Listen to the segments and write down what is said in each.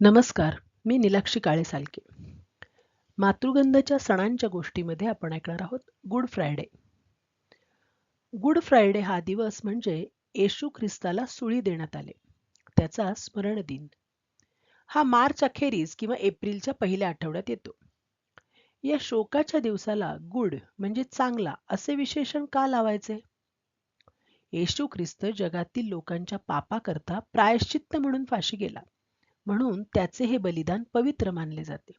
नमस्कार मी निलाक्षी काळे सालके मातृगंधाच्या सणांच्या गोष्टीमध्ये आपण ऐकणार आहोत गुड फ्रायडे. गुड फ्रायडे हा दिवस म्हणजे येशू ख्रिस्ताला सुळी देण्यात आले. त्याचा स्मरण दिन हा मार्च अखेरीस किंवा एप्रिलच्या पहिल्या आठवड्यात येतो. या शोकाच्या दिवसाला गुड म्हणजे चांगला असे विशेषण का लावायचे? येशू ख्रिस्त जगातील लोकांच्या पापाकरता प्रायश्चित्त म्हणून फाशी गेला. म्हणून त्याचे हे बलिदान पवित्र मानले जाते.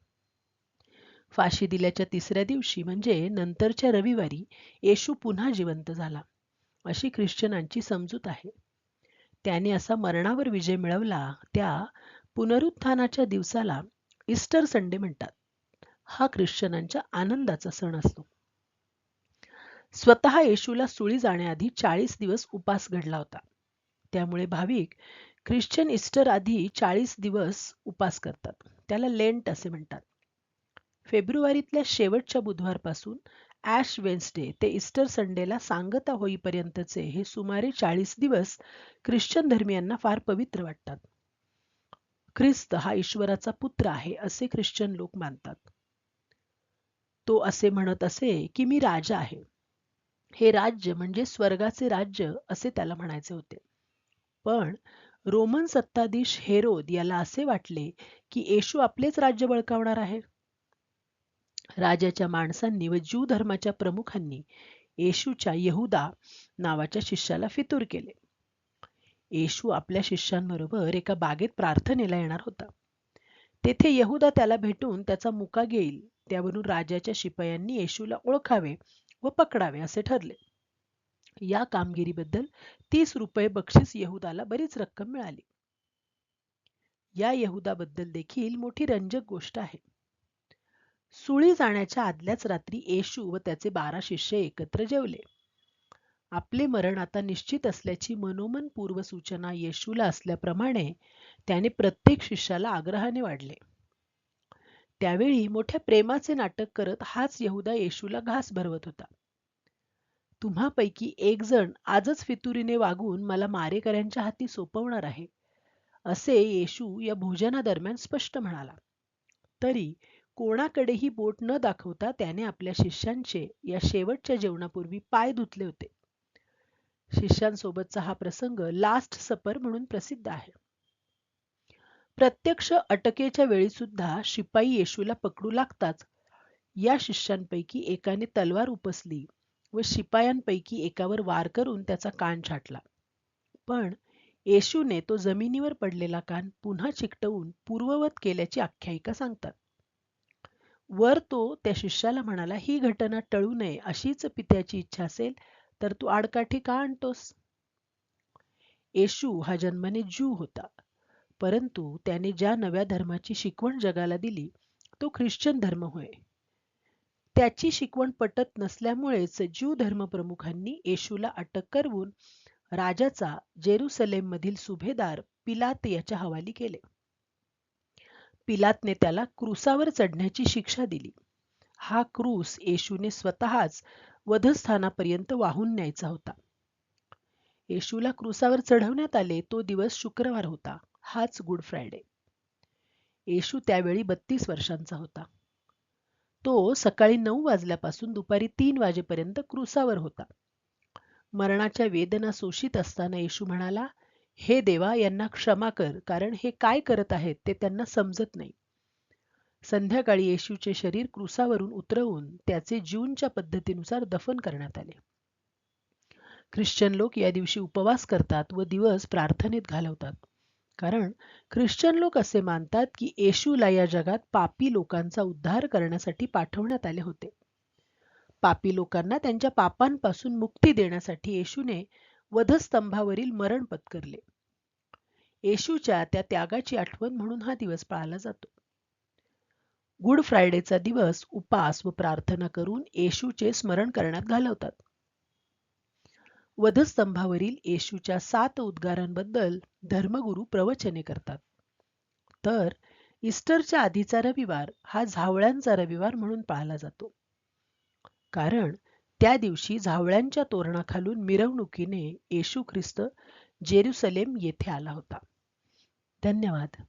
फाशी दिल्याच्या तिसऱ्या दिवशी म्हणजे नंतरच्या रविवारी येशू पुन्हा जिवंत झाला. अशी ख्रिश्चनांची समजूत आहे. त्याने असा मरणावर विजय मिळवला त्या पुनरुत्थानाच्या दिवसाला इस्टर संडे म्हणतात. हा ख्रिश्चनांच्या आनंदाचा सण असतो. स्वतः येशूला सुळी जाण्याआधी चाळीस दिवस उपास घडला होता. त्यामुळे भाविक ख्रिश्चन इस्टर आधी चाळीस दिवस उपास करतात. त्याला लेंट असे म्हणतात. फेब्रुवारीतल्या शेवटच्या बुधवारपासून ॲश वेन्सडे ते इस्टर संडेला सांगता होईपर्यंतचे हे सुमारे चाळीस दिवस ख्रिश्चन धर्मियांना फार पवित्र वाटतात. ख्रिस्त हा ईश्वराचा पुत्र आहे असे ख्रिश्चन लोक मानतात. तो असे म्हणत असे की मी राजा आहे. हे राज्य म्हणजे स्वर्गाचे राज्य असे त्याला म्हणायचे होते. पण रोमन सत्ताधीश हेरोद याला असे वाटले की येशू आपलेच राज्य बळकावणार आहे. राजाच्या माणसांनी व ज्यू धर्माच्या प्रमुखांनी येशूच्या यहुदा नावाच्या शिष्याला फितूर केले. येशू आपल्या शिष्यांबरोबर एका बागेत प्रार्थनेला येणार होता. तेथे यहुदा त्याला भेटून त्याचा मुका घेईल त्यावरून राजाच्या शिपायांनी येशूला ओळखावे व पकडावे असे ठरले. या कामगिरीबद्दल तीस रुपये बक्षीस यहुदाला बरीच रक्कम मिळाली. या यहुदाबद्दल देखील मोठी रंजक गोष्ट आहे. सुळी जाण्याच्या आदल्याच रात्री येशू व त्याचे बारा शिष्य एकत्र जेवले. आपले मरण आता निश्चित असल्याची मनोमन पूर्व सूचना येशूला असल्याप्रमाणे त्याने प्रत्येक शिष्याला आग्रहाने वाढले. त्यावेळी मोठ्या प्रेमाचे नाटक करत हाच यहुदा येशूला घास भरवत होता. तुम्हापैकी एक जण आजच फितुरीने वागून मला मारेकऱ्यांच्या हाती सोपवणार आहे. असे येशू या भोजनादरम्यान स्पष्ट म्हणाला. तरी कोणाकडेही बोट न दाखवता त्याने आपल्या शिष्यांचे या शेवटच्या जेवणापूर्वी पाय धुतले होते. शिष्यांसोबतचा हा प्रसंग लास्ट सपर म्हणून प्रसिद्ध आहे. प्रत्यक्ष अटकेच्या वेळी सुद्धा शिपाई येशूला पकडू लागताच या शिष्यांपैकी एकाने तलवार उपसली. व शिपायांपैकी एकावर वार करून त्याचा कान छाटला. पण येशूने तो जमिनीवर पडलेला कान पुन्हा चिकटवून पूर्ववत केल्याची आख्यायिका सांगतात. वर तो त्या शिष्याला म्हणाला ही घटना टळू नये अशीच पित्याची इच्छा असेल तर तू आडकाठी का आणतोस? येशू हा जन्माने ज्यू होता परंतु त्याने ज्या नव्या धर्माची शिकवण जगाला दिली तो ख्रिश्चन धर्म होय. त्याची शिकवण पटत नसल्यामुळेच ज्यू धर्मप्रमुखांनी येशूला अटक करवून राजाचा जेरुसलेम मधील सुभेदार पिलात याच्या हवाली केले. पिलातने त्याला क्रुसावर चढण्याची शिक्षा दिली. हा क्रूस येशूने स्वतःच वधस्थानापर्यंत वाहून न्यायचा होता. येशूला क्रुसावर चढवण्यात आले तो दिवस शुक्रवार होता. हाच गुड फ्रायडे. येशू त्यावेळी बत्तीस वर्षांचा होता. तो सकाळी नऊ वाजल्यापासून दुपारी तीन वाजेपर्यंत क्रुसावर होता. मरणाच्या वेदना शोषित असताना येशू म्हणाला हे देवा यांना क्षमा कर कारण हे काय करत आहेत ते त्यांना समजत नाही. संध्याकाळी येशूचे शरीर क्रुसावरून उतरवून त्याचे जूनच्या पद्धतीनुसार दफन करण्यात आले. ख्रिश्चन लोक या दिवशी उपवास करतात व दिवस प्रार्थनेत घालवतात. कारण ख्रिश्चन लोक असे मानतात की येशूला या जगात पापी लोकांचा उद्धार करण्यासाठी पाठवण्यात आले होते. पापी लोकांना त्यांच्या पापांपासून मुक्ती देण्यासाठी येशूने वधस्तंभावरील मरण पत्करले. येशूच्या त्या त्यागाची आठवण म्हणून हा दिवस पाळला जातो. गुड फ्रायडेचा दिवस उपास व प्रार्थना करून येशूचे स्मरण करण्यात घालवतात. वधस्तंभावरील येशूच्या सात उद्गारांबद्दल धर्मगुरू प्रवचने करतात. तर इस्टरच्या आधीचा रविवार हा झावळ्यांचा रविवार म्हणून पाळला जातो. कारण त्या दिवशी झावळ्यांच्या तोरणाखालून मिरवणुकीने येशू ख्रिस्त जेरुसलेम येथे आला होता. धन्यवाद.